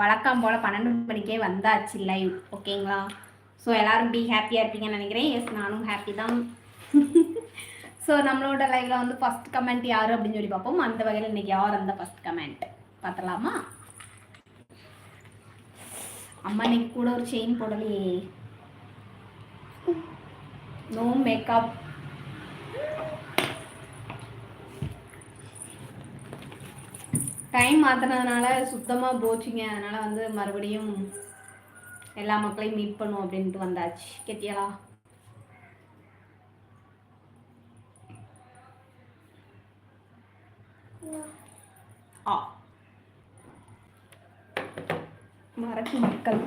வழக்கம் போல் பன்னெண்டு மணிக்கே வந்தாச்சு லைவ் ஓகேங்களா ஸோ எல்லாரும் பி ஹாப்பியாக இருப்பீங்கன்னு நினைக்கிறேன். எஸ் நானும் ஹாப்பி தான். ஸோ நம்மளோட லைவ்ல வந்து ஃபர்ஸ்ட் கமெண்ட் யார் அப்படின்னு சொல்லி பார்ப்போம். அந்த வகையில் இன்னைக்கு யார் அந்த ஃபர்ஸ்ட் கமெண்ட் பார்த்தலாமா அம்மா இன்னைக்கு கூட ஒரு செயின் போடலையே. நோ மேக்கப் டைம் மாற்றினதுனால சுத்தமாக போச்சுங்க. அதனால் வந்து மறுபடியும் எல்லா மக்களையும் மீட் பண்ணுவோம் அப்படின்ட்டு வந்தாச்சு. கேட்டியலா? ஆ. மறக்கு மக்கள்.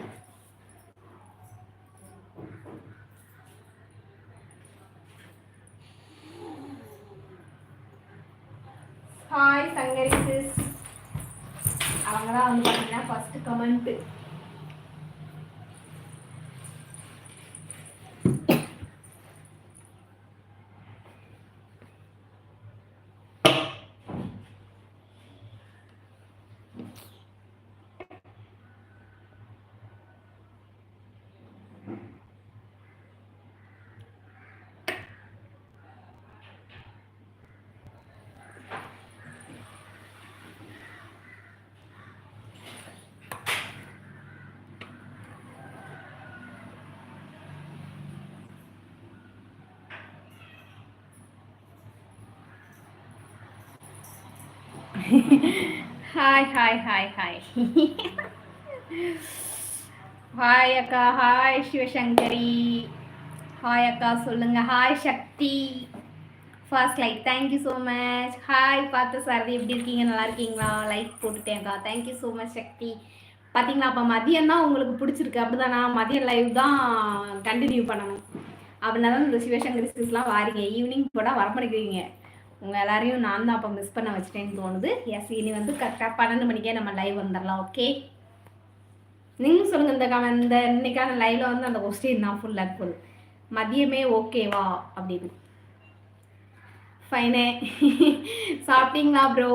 ஹாய் சங்கரி சிஸ் அவங்க தான் வந்து பார்த்தீங்கன்னா first comment hi hi hi hi hi அக்கா. ஹாய் சிவசங்கரி. ஹாய் அக்கா. சொல்லுங்க. Hi Shakti. First like thank you so much hi பார்த்து சாரதி. எப்படி இருக்கீங்க? நல்லா இருக்கீங்களா? Like போட்டுட்டேன்க்கா thank you so much Shakti. பார்த்தீங்களா அப்போ மதியம் தான் உங்களுக்கு பிடிச்சிருக்கு. அப்படிதானா? மதியம் லைவ் தான் கண்டினியூ பண்ணணும். அப்படின்னா தான் இந்த சிவசங்கரி சிஸ்லாம் வாரீங்க. ஈவினிங் போட வரப்பணிக்கிறீங்க உங்கள் எல்லாரையும் நான் தான் அப்போ மிஸ் பண்ண வச்சிட்டேன்னு தோணுது. எஸ் இனி வந்து கரெக்டாக பன்னெண்டு மணிக்கே நம்ம லைவ் வந்துடலாம் ஓகே நீங்களும் சொல்லுங்கள் இந்த கம இந்த இன்னைக்கான லைவ்ல வந்து அந்த கொஸ்டின் தான் ஃபுல் அண்ட் ஃபுல் மதியமே ஓகேவா அப்படின்னு. ஃபைனே சாப்பிட்டீங்களா ப்ரோ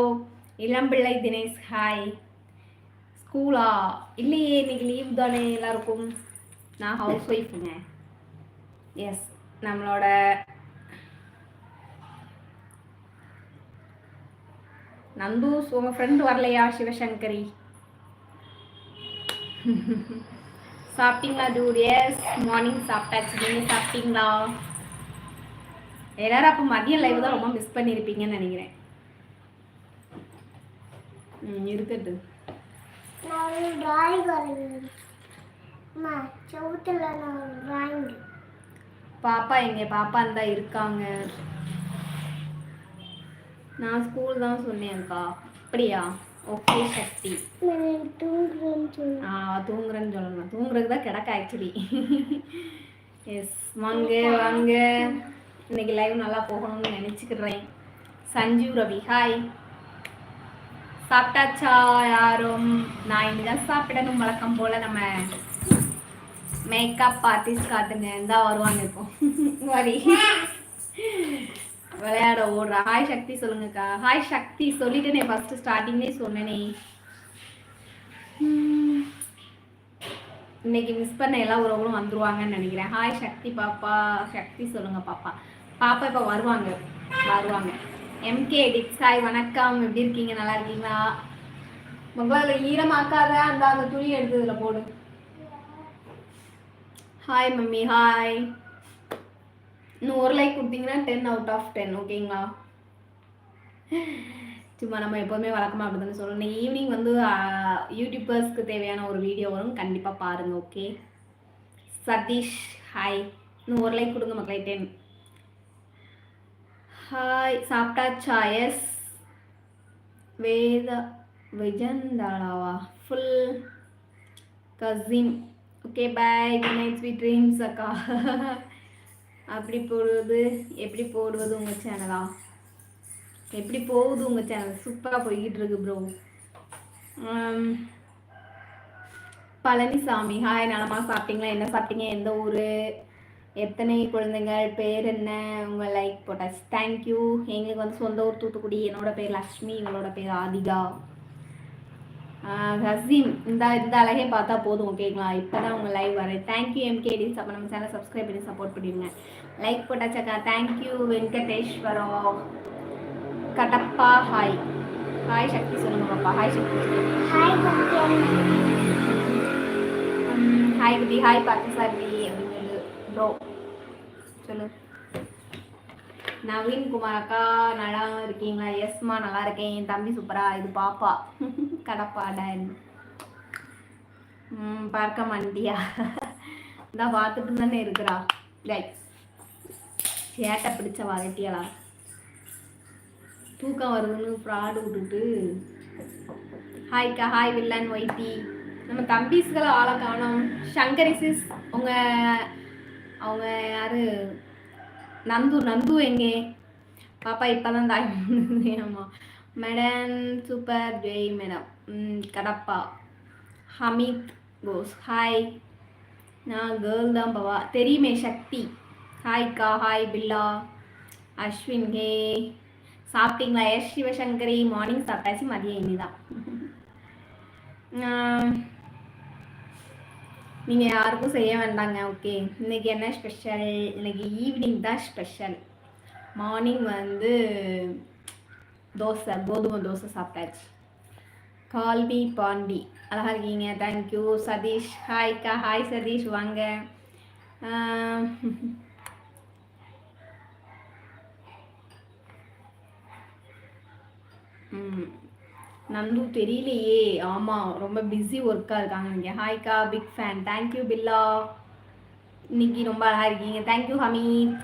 இளம்பிள்ளை தினேஷ் ஹாய் ஸ்கூலா? இல்லையே இன்னைக்கு லீவ் தானே எல்லாருக்கும். நான் ஹவுஸ் ஒய்ஃபுங்க எஸ் நம்மளோட நந்தூஸ் உங்கள் ஃப்ரெண்டு வரலையா சிவசங்கரி? சாப்பிட்டீங்களா டூட் எஸ் மார்னிங் சாப்பிட்டாச்சு. நீங்கள் சாப்பிட்டீங்களா? எல்லாரும் அப்போ மதியம் லைவ் தான் ரொம்ப மிஸ் பண்ணியிருப்பீங்கன்னு நினைக்கிறேன். ம் டிராயிங் பாப்பா எங்க பாப்பா இருந்தா இருக்காங்க. நான் ஸ்கூல் தான் சொன்னேன்க்கா அப்படியா? ஓகே சக்தி. நான் தூங்குறேன்னு ஆ தூங்குறேன்னு சொல்லணும். தூங்குறதுக்கு தான் கிடக்க ஆக்சுவலி எஸ் வாங்க வாங்க. இன்னைக்கு லைவ் நல்லா போகணும்னு நினச்சிக்கிறேன். சஞ்சீவ் ரவி ஹாய் சாப்பிட்டாச்சா யாரும்? நான் இனிதான் சாப்பிடணும் வழக்கம் போல் நம்ம மேக்கப் ஆர்டிஸ்ட் காத்துங்க இருந்தால் வருவாங்க இப்போ. வரி. விளையாட ஓடுறா. ஹாய் சக்தி சொல்லுங்கக்கா. ஹாய் சக்தி சொல்லிட்டேனே ஃபர்ஸ்ட் ஸ்டார்டிங்லேயே சொன்னேனே. உம். இன்னைக்கு மிஸ் பண்ண எல்லா உறவுகளும் வந்துருவாங்கன்னு நினைக்கிறேன். ஹாய் சக்தி பாப்பா. சக்தி சொல்லுங்க பாப்பா. பாப்பா இப்போ வருவாங்க. வருவாங்க. எம்கே டிக்ஸ் ஹாய் வணக்கம். எப்படி இருக்கீங்க? நல்லா இருக்கீங்களா? உங்களால் ஈரமாக்காத அந்த அந்த துணி எடுத்து இதில் போடு. ஹாய் மம்மி ஹாய் இன்னும் ஒரு லைக் கொடுத்தீங்கன்னா டென் அவுட் ஆஃப் டென் ஓகேங்களா சும்மா நம்ம எப்போதுமே வழக்கமாக அப்படி தானே சொல்லணும் நீங்கள் ஈவினிங் வந்து யூடியூபர்ஸ்க்கு தேவையான ஒரு வீடியோ வரும். கண்டிப்பாக பாருங்க ஓகே சதீஷ் ஹாய் இன்னும் ஒரு லைக் கொடுங்க மக்களை டென் ஹாய் சாப்பிட்டாச்சா yes Veda விஜந்தாளாவா? Full cousin okay bye good night sweet dreams அக்கா. அப்படி போடுவது எப்படி போடுவது உங்கள் சேனலா எப்படி போகுது உங்கள் சேனல் சூப்பராக போய்கிட்டு இருக்கு ப்ரோ பழனிசாமி ஹாய் நலமாக சாப்பிட்டீங்களா? என்ன சாப்பிட்டீங்க? எந்த ஊர்? எத்தனை குழந்தைங்கள் பேர் என்ன? உங்கள் லைக் போட்டாச்சு தேங்க்யூ எங்களுக்கு வந்து சொந்த ஊர் தூத்துக்குடி. என்னோட பேர் லக்ஷ்மி. எங்களோட பேர் ஆதிகா. ஹசீம் இந்த இந்த அழகே பார்த்தா போதும் ஓகேங்களா இப்போ தான் உங்கள் லைவ் வரேன் தேங்க்யூ எம்கேடி அப்போ நம்ம சேனல் சப்ஸ்கிரைப் பண்ணி சப்போர்ட் பண்ணிடுங்க. Like போட்டாச்சாக்கா thank you Venkateswaram. Kadapa hi hi Shakti சொல்லுங்க பாப்பா. ஹாய் சக்தி. ஹாய் ஹாய் குட்டி. ஹாய் பார்த்தசாரதி அப்படின்னு சொல்லு ப்ரோ சொல்லு. நவீன் குமார் அக்கா நல்லா இருக்கீங்களா? எஸ்மா நல்லா இருக்கேன். என் தம்பி சூப்பரா இது பாப்பா. கடப்பாடன் ம் பார்க்க மாட்டியா? இதான் பார்த்துட்டு தானே இருக்கிறா. லைக் சேட்டை பிடிச்ச வரட்டியலா தூக்கம் வருதுன்னு ஃப்ராடு விட்டுட்டு. ஹாய்க்கா ஹாய் வில்லன் ஒய்த்தி. நம்ம தம்பிஸ்களை ஆளை காணோம். சங்கரி சிஸ் உங்கள் அவங்க யாரு? நந்து நந்து எங்கே? பாப்பா இப்போதான் தாய் ஆமாம் madam super Jai madam. Kadapa. Hameed கோஸ். ஹாய் நான் கேர்ள் தான் பவா. தெரியுமே சக்தி. ஹாய்க்கா ஹாய் பில்லா. அஸ்வின் ஹே. சாப்பிட்டீங்களா? எஸ் சிவசங்கரி. மார்னிங் சாப்பிட்டாச்சு மதியம் இனிதான். நீங்கள் யாருக்கும் செய்ய வேண்டாங்க ஓகே இன்னைக்கு என்ன ஸ்பெஷல் இன்னைக்கு ஈவினிங் தான் ஸ்பெஷல் மார்னிங் வந்து தோசை கோதுமை தோசை சாப்பிட்டாச்சு. கால்பி பாண்டி அழகா இருக்கீங்க தேங்க்யூ சதீஷ் ஹாய்க்கா ஹாய் சதீஷ் வாங்க. ம். நந்து தெரியலையே. ஆமாம் ரொம்ப பிஸி ஒர்க்காக இருக்காங்க. நீங்கள் ஹாய்க்கா big fan thank you Billa. இன்னைக்கு ரொம்ப அழகாக இருக்கீங்க. Thank you Hameed.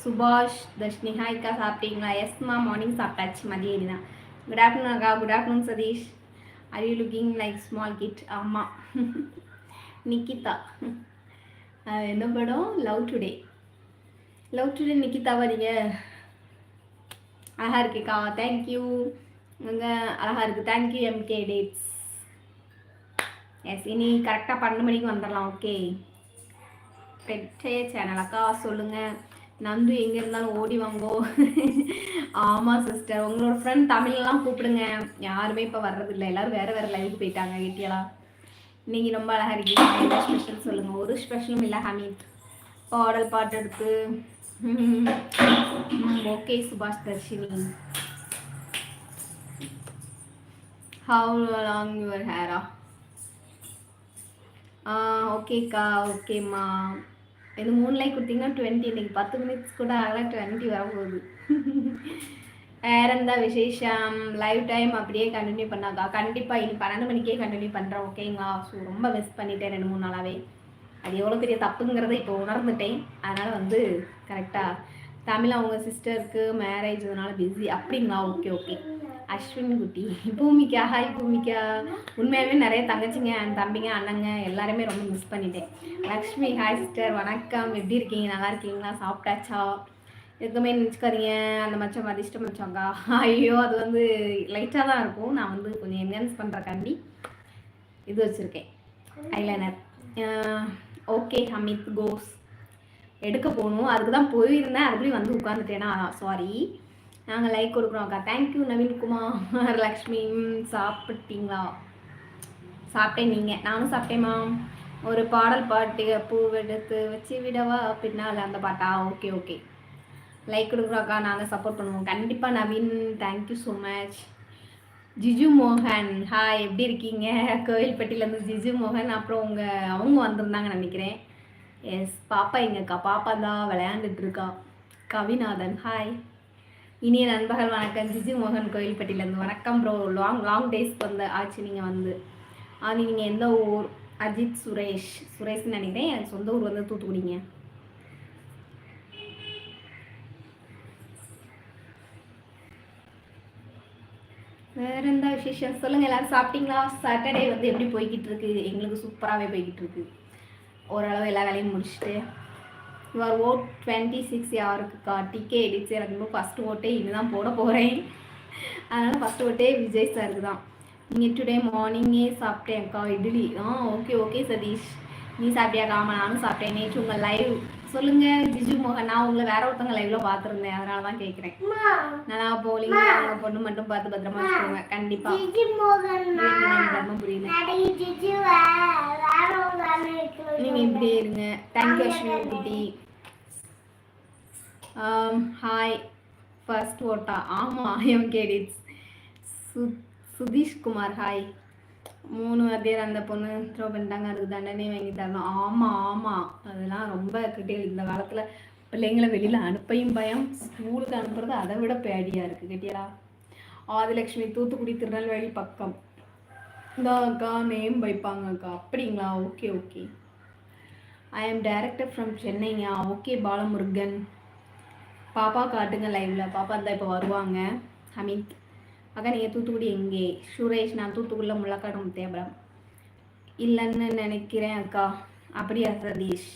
சுபாஷ் தர்ஷினி ஹாய்க்கா சாப்பிட்டீங்களா? எஸ்மா மார்னிங் சாப்பிட்டாச்சு. மதியம் தான் குட் ஆஃப்டர்நூன் அக்கா. Good afternoon Satish. Are you looking like small kid ஆமாம் நிக்கிதா. என்ன படம்? லவ் டுடே லவ் டுடே நிக்கிதாவா நீங்கள் அழகாக இருக்கேக்கா. தேங்க்யூ அங்கே இருக்குது தேங்க்யூ எம்கே டேட்ஸ் எஸ் இனி கரெக்டாக பன்னெண்டு மணிக்கு வந்துடலாம் ஓகே பெற்றே சேனல் அக்கா சொல்லுங்கள் நந்து எங்கே இருந்தாலும் ஓடி வாங்கோ. ஆமாம் சிஸ்டர் உங்களோட ஃப்ரெண்ட் தமிழ்லாம் கூப்பிடுங்க. யாருமே இப்போ வர்றதில்லை. எல்லாரும் வேறு வேறு லைவுக்கு போயிட்டாங்க கேட்டியலாம் நீங்கள் ரொம்ப அழகாக இருக்கீங்க. ஸ்பெஷல் சொல்லுங்கள் ஒரு ஸ்பெஷலும் இல்லை ஹமீத் பாடல் பாட்டு எடுத்து. Okay Subash Dharshini. How long your Hera ஓகேக்கா ஓகேம்மா இது மூணு லைக் கொடுத்தீங்கன்னா டுவெண்ட்டி இன்னைக்கு பத்து மினிட்ஸ் கூட ஆகல டுவெண்ட்டி வரப்போகுது வேற எந்த விசேஷம் லைவ் டைம் அப்படியே கண்டினியூ பண்ணாக்கா கண்டிப்பாக இனி பன்னெண்டு மணிக்கே கண்டினியூ பண்ணுறேன் ஓகேங்களா ஸோ ரொம்ப மிஸ் பண்ணிட்டேன் ரெண்டு மூணு நாளாவே அது எவ்வளோ பெரிய தப்புங்கிறத இப்போ உணர்ந்துட்டேன். அதனால் வந்து கரெக்டாக தமிழ் அவங்க சிஸ்டருக்கு மேரேஜ் அதனால பிஸி அப்படிங்களா? ஓகே ஓகே அஸ்வின் குட்டி. பூமிக்கா? ஹாய் பூமிக்கா. உண்மையாகவே நிறைய தங்கச்சிங்க அண்ட் தம்பிங்க அண்ணங்க எல்லாருமே ரொம்ப மிஸ் பண்ணிட்டேன். லக்ஷ்மி ஹாய் சிஸ்டர் வணக்கம். எப்படி இருக்கீங்க? நல்லா இருக்கீங்களா? சாப்பிட்டாச்சா? எதுவுமே நினச்சிக்காதீங்க. அந்த மச்சம் அதிர்ஷ்டம் மச்சம்க்கா ஐயோ அது வந்து லைட்டாக தான் இருக்கும். நான் வந்து கொஞ்சம் என்ஹான்ஸ் பண்ணுறக்காண்டி இது வச்சுருக்கேன். ஐலைனர் ஓகே ஹமித் கோஸ் எடுக்க போகணும். அதுக்கு தான் போயிருந்தேன். அதுக்குள்ளேயும் வந்து உட்காந்துட்டேனா சாரி நாங்கள் லைக் கொடுக்குறோம் அக்கா. தேங்க்யூ நவீன்குமார் லக்ஷ்மி சாப்பிட்டீங்களா? சாப்பிட்டேன் நீங்கள் நானும் சாப்பிட்டேம்மா ஒரு பாடல் பாட்டு பூவெடுத்து வச்சு விடவா? பின்னால் அந்த பாட்டா? ஓகே ஓகே லைக் கொடுக்குறோம் அக்கா. நாங்கள் சப்போர்ட் பண்ணுவோம். கண்டிப்பாக Naveen thank you so much Jiju மோகன் ஹாய் எப்படி இருக்கீங்க? கோயில்பட்டியிலேருந்து ஜிஜு மோகன் அப்புறம் உங்கள் அவங்க வந்திருந்தாங்க நினைக்கிறேன். எஸ் பாப்பா எங்கக்கா பாப்பா தான் விளையாண்டுட்டு இருக்கா. கவிநாதன் ஹாய் இனிய நண்பர்கள் வணக்கம். ஜிஜு மோகன் கோயில்பட்டியிலேருந்து. வணக்கம் ப்ரோ லாங் லாங் டேஸ்க்கு வந்து ஆச்சு நீங்கள் வந்து. அது நீங்கள் எந்த ஊர்? அஜித் சுரேஷ். சுரேஷ்னு நினைக்கிறேன். எனக்கு சொந்த ஊர் வந்து தூத்துக்குடிங்க. வேறு எந்த விசேஷம்? சொல்லுங்கள் எல்லாரும் சாப்பிட்டீங்களா? சாட்டர்டே வந்து எப்படி போய்கிட்டு இருக்கு? எங்களுக்கு சூப்பராகவே போய்கிட்டு இருக்கு. ஓரளவு எல்லா வேலையும் முடிச்சுட்டு யுவர் ஓட் டுவெண்ட்டி சிக்ஸ் யாருக்குக்கா டிக்கே எடிச்சு எனக்கு இன்னும் ஃபஸ்ட் ஓட்டே இதுதான் போட போகிறேன் அதனால் ஃபஸ்ட் ஓட்டே விஜய் சாருக்கு தான். நீங்கள் டுடே மார்னிங்கே சாப்பிட்டேன்க்கா இட்லி. ஆ ஓகே ஓகே சதீஷ். நீ சாப்பிட்டியாக்கா ஆமாம் நானும் சாப்பிட்டேன். நேற்று உங்கள் லைவ் சொல்லுங்க ஜிஜு மோகன். நான் உங்களை வேற ஒருத்தவங்க லைவ்ல பார்த்துருந்தேன். அதனால தான் கேட்குறேன் அம்மா நல்லா போலீங்க அவங்க பொண்ணு மட்டும் பார்த்து பத்திரமா வச்சுக்கோங்க கண்டிப்பா. ஆளு நீங்க இப்படியே இருங்க. தேங்க்யூ அஸ்வினி குட்டி. ஹாய் ஃபர்ஸ்ட் ஓட்டா ஆமாம் எம் கேடிட்ஸ் சு சுதீஷ் குமார் ஹாய் மூணு வாத்தியார் அந்த பொண்ணு த்ரோ பண்ணிட்டாங்க. அதுக்கு தண்டனை வாங்கி தரணும். ஆமாம் ஆமாம் அதெல்லாம் ரொம்ப கிட்டே இந்த காலத்தில் பிள்ளைங்களை வெளியில் அனுப்பையும் பயம். ஸ்கூலுக்கு அனுப்புறது அதை விட பேடியாக இருக்குது கிட்டியலா ஆதிலக்ஷ்மி தூத்துக்குடி திருநெல்வேலி பக்கம். இந்த அக்கா நேம் வைப்பாங்க அக்கா. அப்படிங்களா? Okay okay. I am director from சென்னைங்க. Okay Balamurugan. பாப்பா காட்டுங்க லைவில் பாப்பா தான் இப்போ வருவாங்க. ஹமீத் அக்கா நீங்கள் தூத்துக்குடி எங்கே? சுரேஷ் நான் தூத்துக்குடியில் முள்ளக்காடும் முத்தியாபுரம் இல்லைன்னு நினைக்கிறேன் அக்கா. அப்படியா சதீஷ்?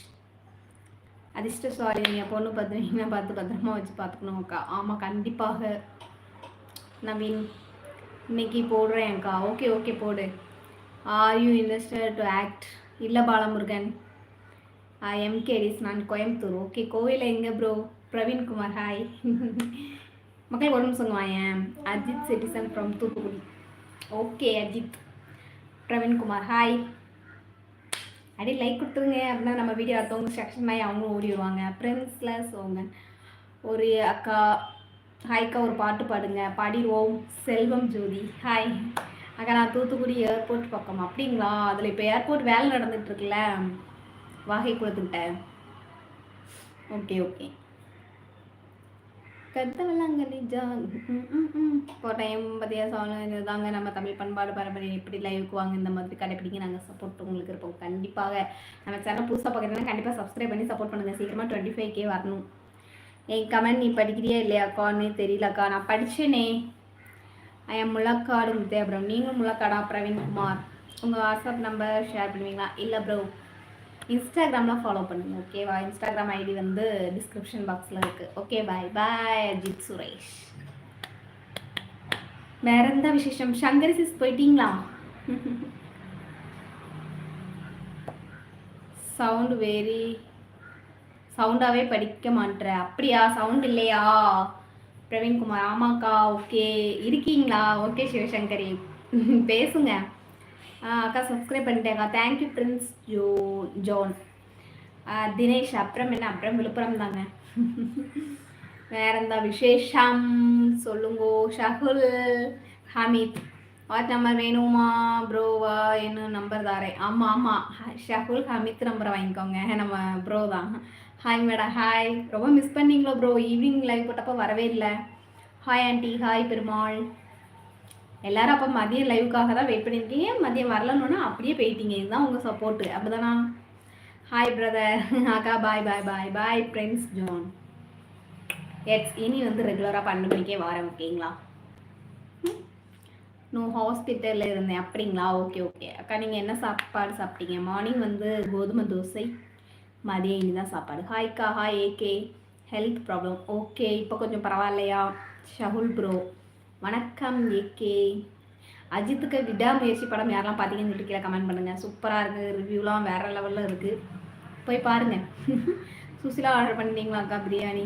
அதிர்ஷ்ட சாரி நீங்கள் பொண்ணு பார்த்துருக்கீங்கன்னா பார்த்து பத்திரமா வச்சு பார்த்துக்கணும் அக்கா. ஆமாம் கண்டிப்பாக. நவீன் இன்னைக்கு போடுறேன் அக்கா. ஓகே ஓகே போடு. Are you interested to act இல்லை பாலமுருகன். எம்கேடிஸ் நான் கோயம்புத்தூர். ஓகே கோவிலில் எங்கே ப்ரோ பிரவீன்குமார் ஹாய் மக்கள் ஒரு நிமிஷம் Ajith citizen from Thoothukudi. Okay Ajith. Praveenkumar hi அடி லைக் கொடுத்துருங்க. அப்படின்னா நம்ம வீடியோ அடுத்தவங்க செக்ஷன் ஆகி அவங்களும் ஓடிடுவாங்க ஃப்ரெண்ட்ஸில் சோங்க ஒரு அக்கா ஹாய்க்கா ஒரு பாட்டு பாடுங்க. பாடிடுவோம். செல்வம் ஜோதி ஹாய் அக்கா நான் தூத்துக்குடி ஏர்போர்ட் பக்கம். அப்படிங்களா? அதில் இப்போ ஏர்போர்ட் வேலை நடந்துகிட்ருக்குல்ல வாகை குளத்துக்கிட்ட. ஓகே ஓகே கத்தவல்லாங்கல்லி ஜா இப்போ டைம் பற்றியா இதுதாங்க. நம்ம தமிழ் பண்பாடு பரம்பரை எப்படி லைவுக்கு வாங்க இந்த மாதிரி கடைப்பிடிங்க. நாங்கள் சப்போர்ட் உங்களுக்கு இருப்போம். கண்டிப்பாக. நம்ம சேனல் புதுசாக பார்க்குறதுனா கண்டிப்பாக சப்ஸ்கிரைப் பண்ணி சப்போர்ட் பண்ணுங்கள் சீக்கிரமாக டுவெண்ட்டி ஃபைவ் கே வரணும். என் கமெண்ட் நீ படிக்கிறியா இல்லையாக்கான்னு தெரியலக்கா நான் படித்தேனே ஐயம் முழக்காடு அப்புறம் நீங்களும் முழக்காடா பிரவீன்குமார். உங்கள் வாட்ஸ்அப் நம்பர் ஷேர் பண்ணுவீங்களா? இல்லை ப்ரோ இன்ஸ்டாகிராம்லாம் ஃபாலோ பண்ணுங்க ஓகேவா இன்ஸ்டாகிராம் ஐடி வந்து டிஸ்கிரிப்ஷன் பாக்ஸில் இருக்குது okay bye bye Ajith Suresh. வேற எந்த விசேஷம்? சங்கரி சிஸ் போயிட்டீங்களா? சவுண்டு வெரி சவுண்டாகவே படிக்க மாட்டேற அப்படியா? சவுண்ட் இல்லையா? பிரவீன்குமார் ஆமாக்கா ஓகே இருக்கீங்களா? ஓகே சிவசங்கரி. பேசுங்க. அக்கா subscribe பண்ணிட்டேன்க்கா thank you Prince Jo John Dinesh அப்புறம் என்ன அப்புறம் விழுப்புரம் தாங்க வேற எந்த விசேஷம் சொல்லுங்கோ ஷகுல் ஹமீத் வாட் நம்பர் வேணுமா ப்ரோவா என்ன நம்பர் தாரேன் ஆமாம் ஆமாம் ஷகுல் ஹமீத் நம்பரை வாங்கிக்கோங்க நம்ம ப்ரோ தான் ஹாய் மேடம் ஹாய் ரொம்ப மிஸ் பண்ணீங்களோ ப்ரோ ஈவினிங் லைவ் போட்டப்போ வரவே இல்லை ஹாய் ஆண்டி ஹாய் பெருமாள் எல்லாரும் அப்போ மதியம் லைவுக்காக தான் வெயிட் பண்ணியிருக்கீங்க மதியம் வரலன்னா அப்படியே போயிட்டீங்க. இதுதான் உங்கள் சப்போர்ட்டு அப்படிதானா? ஹாய் பிரதர் அக்கா பாய் பாய் பாய் பாய் ஃப்ரெண்ட்ஸ் ஜோன் எட்ஸ் இனி வந்து ரெகுலராக பன்னெண்டு மணிக்கே வரேன் ஓகேங்களா? நான் ஹாஸ்பிட்டலில் இருந்தேன். அப்படிங்களா? ஓகே ஓகே அக்கா நீங்கள் என்ன சாப்பாடு சாப்பிட்டீங்க? மார்னிங் வந்து கோதுமை தோசை மதியம் இனி தான் சாப்பாடு ஹாய்க்கா hi AK health problem okay இப்போ கொஞ்சம் பரவாயில்லையா? ஷகுல் ப்ரோ வணக்கம் ஏகே. அஜித்துக்கு விடாமுயற்சி படம் யாரெல்லாம் பார்த்தீங்கன்னு சொல்லிட்டு கீழே கமெண்ட் பண்ணுங்கள் சூப்பராக இருக்குது ரிவ்யூலாம் வேறு லெவலில் இருக்குது போய் பாருங்கள் சுசிலா ஆர்டர் பண்ணிட்டீங்களாக்கா பிரியாணி?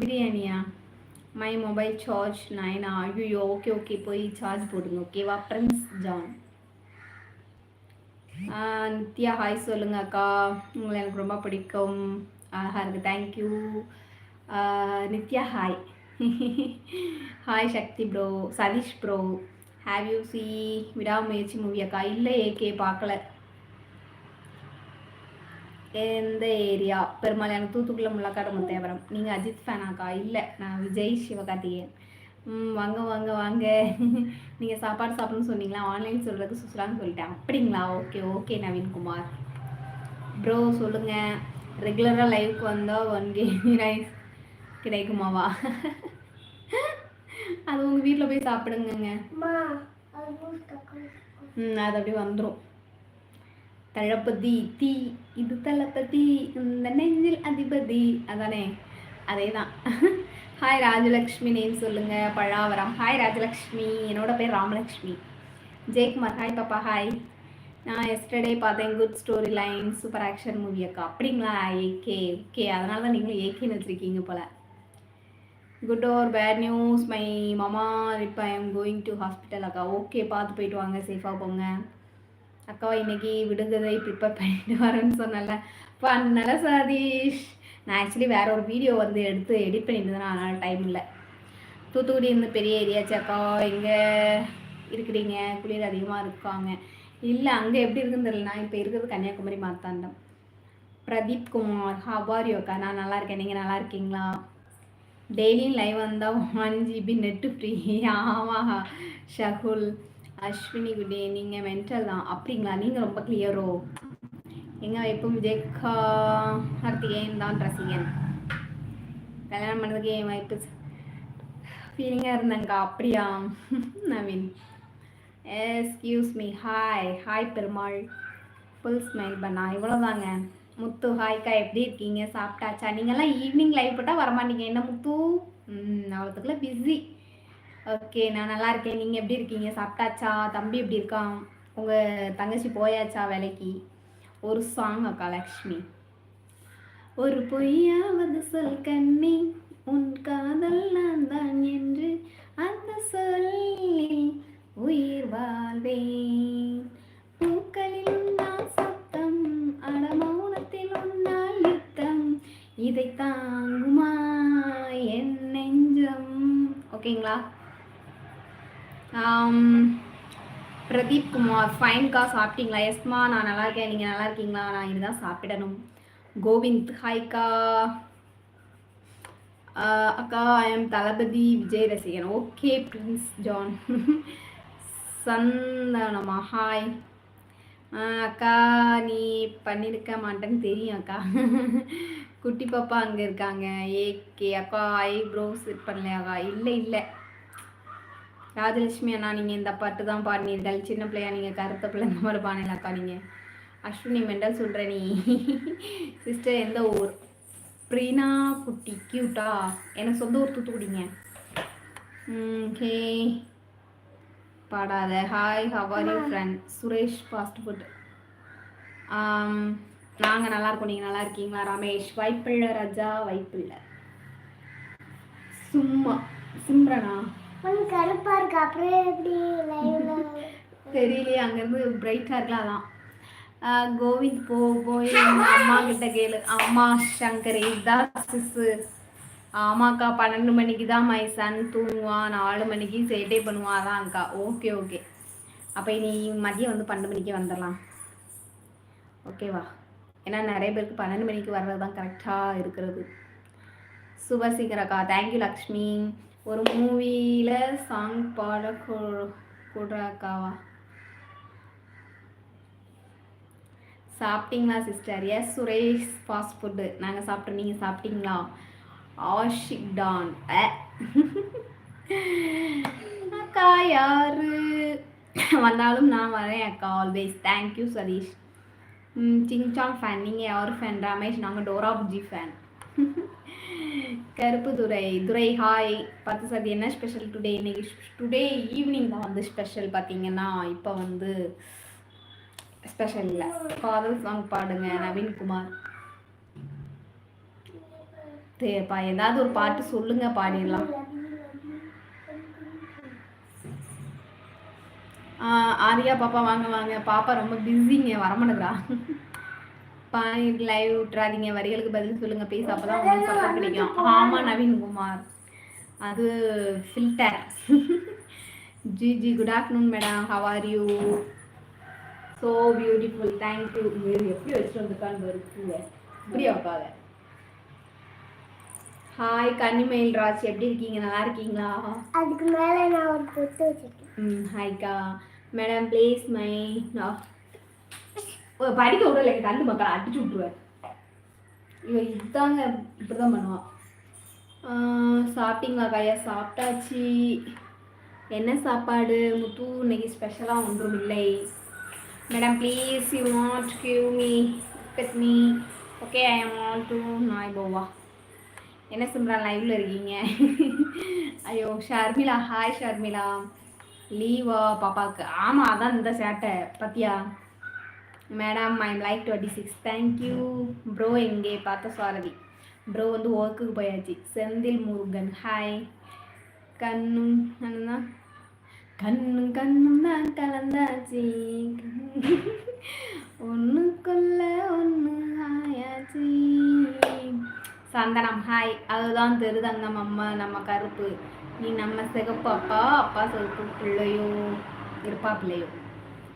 பிரியாணியா? மை மொபைல் சார்ஜ் நைனா ஐயோ ஓகே ஓகே போய் சார்ஜ் போடுங்க ஓகேவா ஃப்ரெண்ட்ஸ் ஜான் நித்யா ஹாய் சொல்லுங்க அக்கா. உங்களை எனக்கு ரொம்ப பிடிக்கும். அழகாக இருக்குது thank you Nithya hi hi Sakthi bro Sathish bro have you see Vidaamuyarchi movie அக்கா? இல்லை ஏகே பார்க்கல. எந்த ஏரியா? பெருமாள் எனக்கு தூத்துக்குள்ள முள்ளக்காடு முத்தேவரம் நீங்கள் அஜித் ஃபேனாக்கா இல்லை நான் விஜய் சிவகார்த்திகேயன். ம் வாங்க வாங்க வாங்க. நீங்கள் சாப்பாடு சாப்பிடணும்னு சொன்னீங்களா? ஆன்லைன் சொல்கிறது சுசலான்னு சொல்லிட்டேன். அப்படிங்களா? Okay okay Naveenkumar. ப்ரோ சொல்லுங்கள் ரெகுலராக லைவுக்கு வந்தால் ஒன் கே ரைஸ் கிடைக்குமாவா? அது உங்கள் வீட்டில் போய் சாப்பிடுங்கங்க. ம் அது அப்படியே வந்துடும் தளபதி தீ இது தளபதி இந்த நெஞ்சில் அதிபதி. அதானே? அதே தான் ஹாய் ராஜலக்ஷ்மி நேம் சொல்லுங்க பழாவரம். ஹாய் ராஜலக்ஷ்மி என்னோட பேர் ராமலக்ஷ்மி. ஜெயக்குமார் ஹாய் பாப்பா ஹாய் நான் எஸ்டர்டே பார்த்தேன் good story line super action movie அக்கா. அப்படிங்களா? ஏகே ஓகே அதனால தான் நீங்களும் ஏகேன்னு வச்சுருக்கீங்க போல். Good or bad news my மாமா இப்போ I am going to hospital அக்கா ஓகே பார்த்து போயிட்டு வாங்க சேஃபாக போங்க. அக்கா இன்னைக்கு விடுகதை ப்ரிப்பேர் பண்ணிட்டு வரேன்னு சொன்னல பண்ணல சதீஷ். நான் ஆக்சுவலி வேற ஒரு வீடியோ வந்து எடுத்து எடிட் பண்ணியிருந்தேன் அதனால் டைம் இல்லை. தூத்துக்குடி இருந்து பெரிய ஏரியாச்சு அக்கா எங்கே இருக்கிறீங்க? குளிர் அதிகமாக இருக்காங்க. இல்லை அங்கே எப்படி இருக்குன்னு தெரியல. நான் இப்போ இருக்கிறது கன்னியாகுமரி மாத்தாண்டம் பிரதீப் குமார் ஹவாரி அக்கா? நான் நல்லா இருக்கேன். நீங்கள் நல்லா இருக்கீங்களா? டெய்லியும் லைவ் வந்தால் ஒன் ஜிபி நெட்டு ஃப்ரீ ஆமாம் ஷகுல் அஸ்வினி குடி நீங்கள் மென்டல் தான். அப்படிங்களா? நீங்கள் ரொம்ப கிளியரோ எங்கே வைப்பும் விஜய்கா கார்த்திகேயன் தான் ரசிகன்? கல்யாணம் பண்ணதுக்கு என் வைப்பு? ஃபீலிங்காக இருந்தேங்க்கா அப்படியா? Naveen excuse me hi hi Perumal. Full smile பண்ணா. இவ்வளோதாங்க முத்து ஹாய்க்கா எப்படி இருக்கீங்க? சாப்பிட்டாச்சா? நீங்கள்லாம் ஈவினிங் லைவ் போட்டால் வரமாட்டீங்க. என்ன முத்து? அவ்வளோத்துக்குள்ள பிஸி ஓகே நான் நல்லா இருக்கேன். நீங்கள் எப்படி இருக்கீங்க? சாப்பிட்டாச்சா? தம்பி எப்படி இருக்கான்? உங்கள் தங்கச்சி போயாச்சா வேலைக்கு? ஒரு சாங் அக்கா லக்ஷ்மி. ஒரு பொய்யாவது சொல் கண்ணி. உன் காதல் நான் தான் என்று அந்த சொல்லில் உயிர் வாழ்வேன். பூக்களில் நான் இதை தாங்குமா? என் நெஞ்சம். ஓகேங்களா? பிரதீப் குமார் ஃபைன்க்கா சாப்பிட்டீங்களா? எஸ்மா நான் நல்லா இருக்கேன். நீங்கள் நல்லா இருக்கீங்களா? நான் இதுதான் சாப்பிடணும். கோவிந்த் ஹாய்க்கா அக்கா ஐ எம் தளபதி விஜய் ரசிகன் ஓகே பிரின்ஸ் ஜான் சந்தனமா ஹாய் அக்கா நீ பண்ணியிருக்க மாட்டேன்னு தெரியும் அக்கா. குட்டி பாப்பா அங்கே இருக்காங்க. ஏகே அக்கா ஐப்ரோஸ் இது பண்ணலையாக்கா இல்லை இல்லை. ராஜலட்சுமி அண்ணா நீங்கள் இந்த பாட்டு தான் பாடினீர்கள். சின்ன பிள்ளையா நீங்கள் கருத்த பிள்ளை இந்த மாதிரி பாடினீங்களாக்கா நீங்கள் அஸ்வினி மெண்டல் சொல்கிற நீ. சிஸ்டர் எந்த ஊர்? ப்ரீனா குட்டி கியூட்டா எனக்கு சொந்த ஊர் தூத்துக்குடிங்க. ஹே. பாடாத. Hi how are you friend Suresh fast food நாங்கள் நல்லா இருக்கோம் நீங்கள் நல்லா இருக்கீங்களா ரமேஷ் வைப்பிள்ளை ராஜா வைப்பிள்ளை சும்மா. சிம்ரனா? கருப்பா இருக்கு? எப்படி? லைவ்ல? தெரியலையே. அங்கேருந்து பிரைட்டாக இருக்கலாம் அதான். கோவிந்த் போ போய் அம்மா கிட்ட கேளு. அம்மா சங்கரி சிசு. ஆமாக்கா பன்னெண்டு மணிக்கு தான் மை சன் தூங்குவான். நாலு மணிக்கு சேட்டை பண்ணுவான் அதான் அக்கா ஓகே ஓகே அப்போ இனி மதியம் வந்து பன்னெண்டு மணிக்கு வந்துடலாம். ஓகேவா ஏன்னா நிறைய பேருக்கு பன்னெண்டு மணிக்கு வர்றது தான் கரெக்டாக இருக்கிறது. சுபசீகரக்கா தேங்க்யூ லக்ஷ்மி. ஒரு மூவியில் சாங் பாட கூடுறாக்காவா சாப்பிட்டீங்களா sister yes Suresh fast food நாங்கள் சாப்பிட்டோம் நீங்கள் சாப்பிட்டீங்களா? ஆஷிக் டான். அக்கா யாரு? வந்தாலும் நான் வரேன் அக்கா always thank you Satish sing song fan நீங்கள் யார் ஃபேன் ரமேஷ் நாங்கள் டோராப்ஜி ஃபேன் கருப்பு துரை. துரை ஹாய் பத்து சதி என்ன ஸ்பெஷல் டுடே இன்னைக்கு டுடே ஈவினிங் தான் வந்து ஸ்பெஷல் பார்த்தீங்கன்னா இப்போ வந்து ஸ்பெஷல் இல்லை. காதல் சாங் பாடுங்க நவீன்குமார். தேப்பா ஏதாவது ஒரு பாட்டு சொல்லுங்க பாடிடலாம். ஆஹ் ஆரியா பாப்பா வாங்க வாங்க. பாப்பா ரொம்ப பிஸிங்க வரமாட்டேங்கிறா. பாயிண்ட் லைவ் விட்றாதீங்க வரிகளுக்கு பதில் சொல்லுங்க பேச. அப்பதான் உங்களுக்கு சப்போர்ட் கிடைக்கும் ஆமா நவீன்குமார் அது ஃபில்டர் ஜி G good afternoon madam how are you so beautiful thank you எப்படி வச்சுட்டு வந்துருக்கான்னு வருது இப்படி உட்காத ஹாய் கன்னிமயில் ராஜ் எப்படி இருக்கீங்க? நல்லா இருக்கீங்களா? அதுக்கு மேல நான் ஒரு பொட்டு வச்சிருக்கேன். ம் ஹாய்க்கா மேடம் ப்ளீஸ் மை படிக்க விடல எனக்கு தண்டு மக்கள். அடிச்சு விட்ருவேன் இவ இதுதாங்க இப்படி தான் பண்ணுவான் சாப்பிட்டீங்களா கையா சாப்பிட்டாச்சு. என்ன சாப்பாடு? முத்து இன்னைக்கு ஸ்பெஷலாக ஒன்றும் இல்லை. Madam please you want give me with me okay I want to நாய் போவா என்ன சிம்ரன் லைவ்ல இருக்கீங்க? ஐயோ ஷர்மிளா ஹாய் ஷர்மிளா. லீவா பாப்பாவுக்கு. ஆமாம் அதான் இந்த சேட்டை பத்தியா? Madam I'm like twenty six thank you bro எங்கே பார்த்த சாரதி ப்ரோ வந்து ஒர்க்குக்கு போயாச்சு. செந்தில் முருகன் ஹாய் கண்ணும் என்னன்னா? கண்ணும் கண்ணும் தான் கலந்தாச்சு. ஒன்றுக்குள்ள ஒன்று ஆயாச்சு. சந்தனம். ஹாய். அதுதான் தெருதங்கம் அம்மா. நம்ம கருப்பு. நீ நம்ம சிகப்பு அப்பா. அப்பா சிகப்பு பிள்ளையோ. இருப்பா பிள்ளையோ.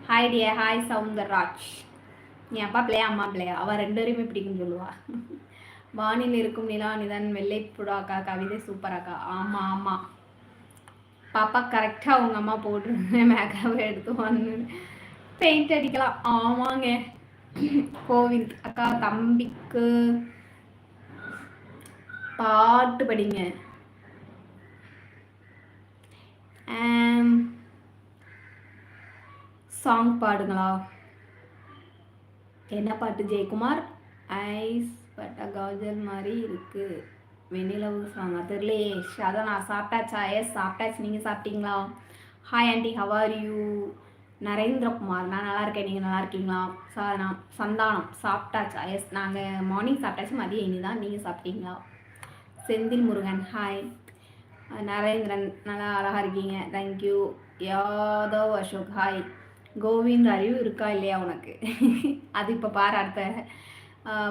ஹாய் டிய ஹாய் சவுந்தரராஜ். நீ அப்பா பிள்ளையா அம்மா பிள்ளையா? அவள் ரெண்டு பேருமே பிடிக்கும்னு சொல்லுவா. வானில் இருக்கும் நிலா நிதன் வெள்ளை புடாக்கா கவிதை சூப்பராக்கா ஆமாம் ஆமாம் பாப்பா கரெக்டாக அவங்க அம்மா போட்டிருந்தேன் மேக்கப் எடுத்து வந்து பெயிண்ட் அடிக்கலாம். ஆமாங்க. கோவிந்த் அக்கா தம்பிக்கு பாட்டு படிங்க. சாங் பாடுங்களா? என்ன பாட்டு? ஜெயக்குமார்? ஐஸ் பட்டா காஜல் மாதிரி இருக்கு. வெண்ணிலவு சாங் தெரியலையே. அதான் நான் சாப்பிட்டாச்சா? எஸ் சாப்பிட்டாச்சு. நீங்கள் சாப்பிட்டீங்களா? Hi aunty how are you Narendrakumar நான் நல்லா இருக்கேன். நீங்கள் நல்லா இருக்கீங்களா? சாதனா சந்தானம் சாப்பிட்டாச்சா? எஸ் நாங்கள் மார்னிங் சாப்பிட்டாச்சு. மதியம் இனி தான் நீங்கள் சாப்பிட்டீங்களா? செந்தில் முருகன். ஹாய் நரேந்திரன் நல்லா அழகாக இருக்கீங்க. Thank you Yadav Ashok hi Govind அறிவு இருக்கா இல்லையா உனக்கு? அது இப்போ பாரு அடுத்த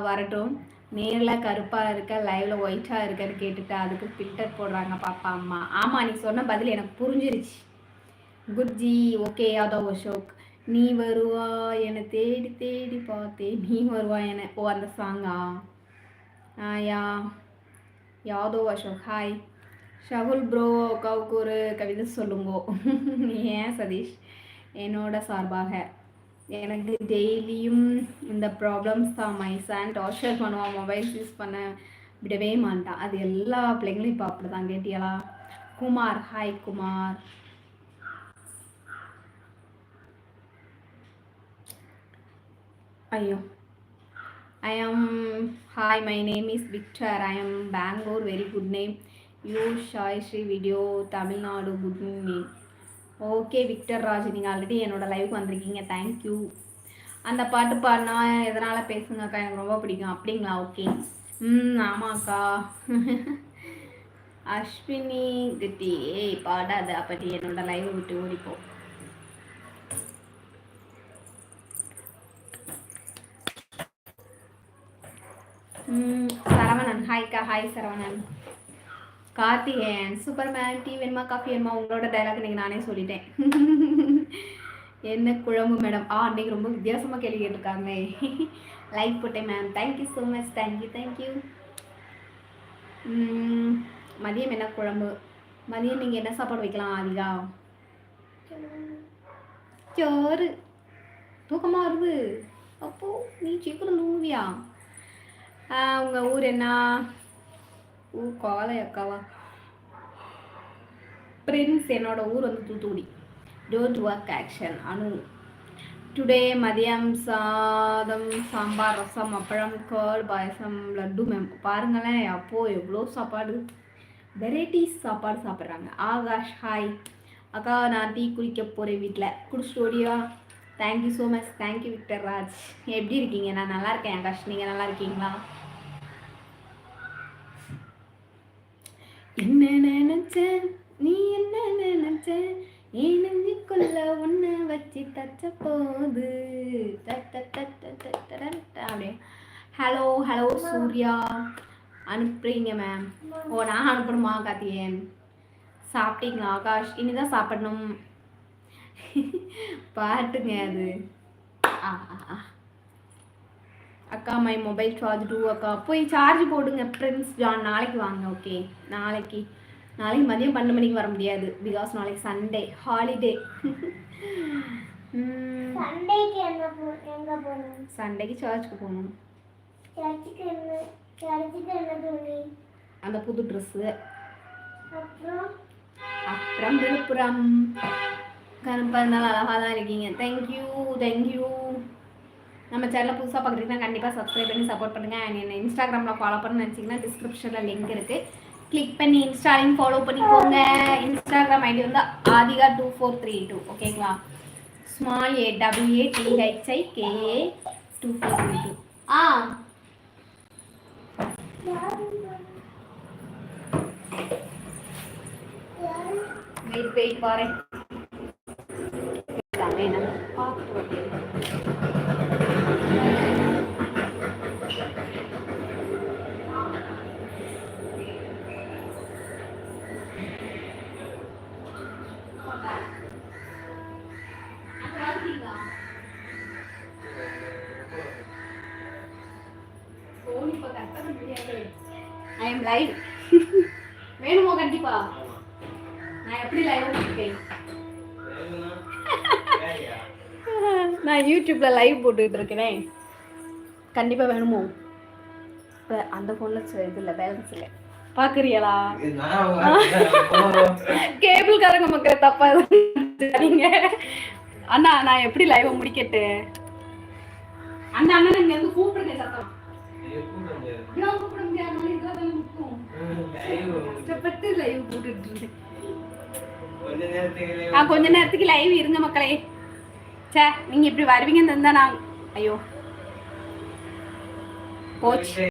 வரட்டும். நேரில் கருப்பாக இருக்க லைவ்ல ஒயிட்டாக இருக்கன்னு கேட்டுட்டு அதுக்கு ஃபில்டர் போடுறாங்க பாப்பா அம்மா. ஆமாம் நீ சொன்ன பதில் எனக்கு புரிஞ்சிருச்சு. குட்ஜி ஓகே யாதவ் அசோக். நீ வருவா என தேடி தேடி பார்த்தே நீ வருவா என ஓ அந்த சாங்கா ஆயா யாதோ அசோக் ஹாய் ஷகுல் ப்ரோ அக்காவுக்கு ஒரு கவிதை சொல்லுங்கோ. ஏன் சதீஷ்? என்னோட சார்பாக. எனக்கு டெய்லியும் இந்த ப்ராப்ளம்ஸ் தான். மை சன் டார்ச்சர் பண்ணுவான் மொபைல்ஸ் யூஸ் பண்ண விடவே மாட்டான் அது எல்லா பிள்ளைங்களும் இப்போ அப்படி தான் கேட்டியலா? குமார். ஹாய் குமார். ஐயோ. I am hi my name is Victor I am Bangalore very good name you ஷாய் Sri video Tamil Nadu good name okay Victor Raj நீங்கள் ஆல்ரெடி என்னோட லைவுக்கு வந்திருக்கீங்க. தேங்க்யூ அந்த பாட்டு பாடினா எதனால் பேசுங்கக்கா எனக்கு ரொம்ப பிடிக்கும். அப்படிங்களா? ஓகே ம் ஆமாக்கா அஸ்வினி கிட்டி. ஏய் பாடாது. அப்படி என்னோட லைவை விட்டு ஓடிப்போம் Saravanan. ஹாய்க்கா hi Saravanan. Karthikeyan superman tea வேணுமா காஃபி வேணுமா? உங்களோட டைலாக் நீங்கள் நானே சொல்லிட்டேன். என்ன குழம்பு மேடம் ஆ அன்றைக்கி ரொம்ப வித்தியாசமாக கேள்வி கேட்டிருக்காங்களே. லைக் போட்டேன் ma'am thank you so much thank you thank you மதியம் என்ன குழம்பு? மதியம் நீங்கள் என்ன சாப்பாடு வைக்கலாம் அதிகா சோறு. தூக்கமாக வருது. அப்போது நீ சீக்கிரம் தூங்குவியா? உங்கள் ஊர் என்ன? ஊ காலை அக்காவா. பிரின்ஸ் என்னோட ஊர் வந்து Thoothukudi. Don't work action Anu. Today மதியம் சாதம் சாம்பார் ரசம் அப்பளம் கேர்ட் பாயசம் லட்டு மேம் பாருங்களேன் அப்போது எவ்வளோ சாப்பாடு. வெரைட்டிஸ் சாப்பாடு சாப்பிட்றாங்க. ஆகாஷ் ஹாய் அக்கா நான் டீ குடிக்க போகிறேன் வீட்டில் குடிச்சிட்டு thank you so much thank you Victor Raj எப்படி இருக்கீங்க? நான் நல்லா இருக்கேன் ஆகாஷ். நீங்கள் நல்லா இருக்கீங்களா? என்ன நினைச்ச நீ என்ன நினைச்ச என் நெஞ்சுக்குள்ள ஒன்ன வச்சு தச்ச போது தட்ட அப்படியே. Hello hello Surya. அனுப்புறீங்க மேம் ஓ நான் அனுப்பணுமா கார்த்திகேயன் சாப்பிட்டீங்களா ஆகாஷ்? இனிதான் சாப்பிடணும். பாட்டுங்க அது. ஆ ஆ, ஆ. அக்கா மை மொபைல் சார்ஜ் டூ அக்கா. போய் சார்ஜ் போடுங்க பிரின்ஸ் ஜான் நாளைக்கு வாங்க ஓகே நாளைக்கு. நாளைக்கு மதியம் பன்னெண்டு மணிக்கு வர முடியாது. பிகாஸ் நாளைக்கு சண்டே ஹாலிடே சண்டேக்கு சர்ச்சுக்கு போகணும்? அந்த புது ட்ரெஸ்ஸு அப்புறம்? விழுப்புரம். கருப்பாக இருந்தாலும் அழகாக தான் இருக்கீங்க. தேங்க்யூ தேங்க்யூ நம்ம சேனலில் புதுசாக பார்க்குறீங்கன்னா கண்டிப்பாக சப்ஸ்கிரைப் பண்ணி சப்போர்ட் பண்ணுங்கள் அண்ட் என்ன இன்ஸ்டாகிராமில் ஃபாலோ பண்ணணும்னு நினச்சிங்கன்னா டிஸ்கிரிப்ஷனில் லிங்க் இருக்குது கிளிக் பண்ணி இன்ஸ்டாலையும் ஃபாலோ பண்ணிக்கோங்க. இன்ஸ்டாகிராம் ஐடி வந்து Aadhika two four three two ஓகேங்களா small A W D H I K A two four two ah wait wait பாரு என்ன பார்த்துட்டு ஐ எம் லைவ் வேணுமோ கண்டிப்பா நான் எப்படி லைவ் இருக்கேன் நான் யூடியூப்பில் லைவ் போட்டுக்கிட்டு இருக்கிறேன் கண்டிப்பாக வேணுமோ? இப்போ அந்த ஃபோனில் இது இல்லை பேலன்ஸ் இல்லை. பார்க்குறீங்களா கேபிள்காரங்க மக்கள் தப்பாக சரிங்க அண்ணா நான் எப்படி லைவை முடிக்கட்டு? அண்ணா அண்ணா இங்க இருந்து கூப்பிடுங்க சத்தம். கூப்பிட முடியாது இதெல்லாம் முக்கும் கஷ்டப்பட்டு லைவ் போட்டுட்டு இருந்தேன். ஆ கொஞ்ச நேரத்துக்கு லைவ் இருங்க மக்களே. சே நீங்க இப்படி வருவீங்கன்னு இருந்தா நான் ஐயோ. போச்சு.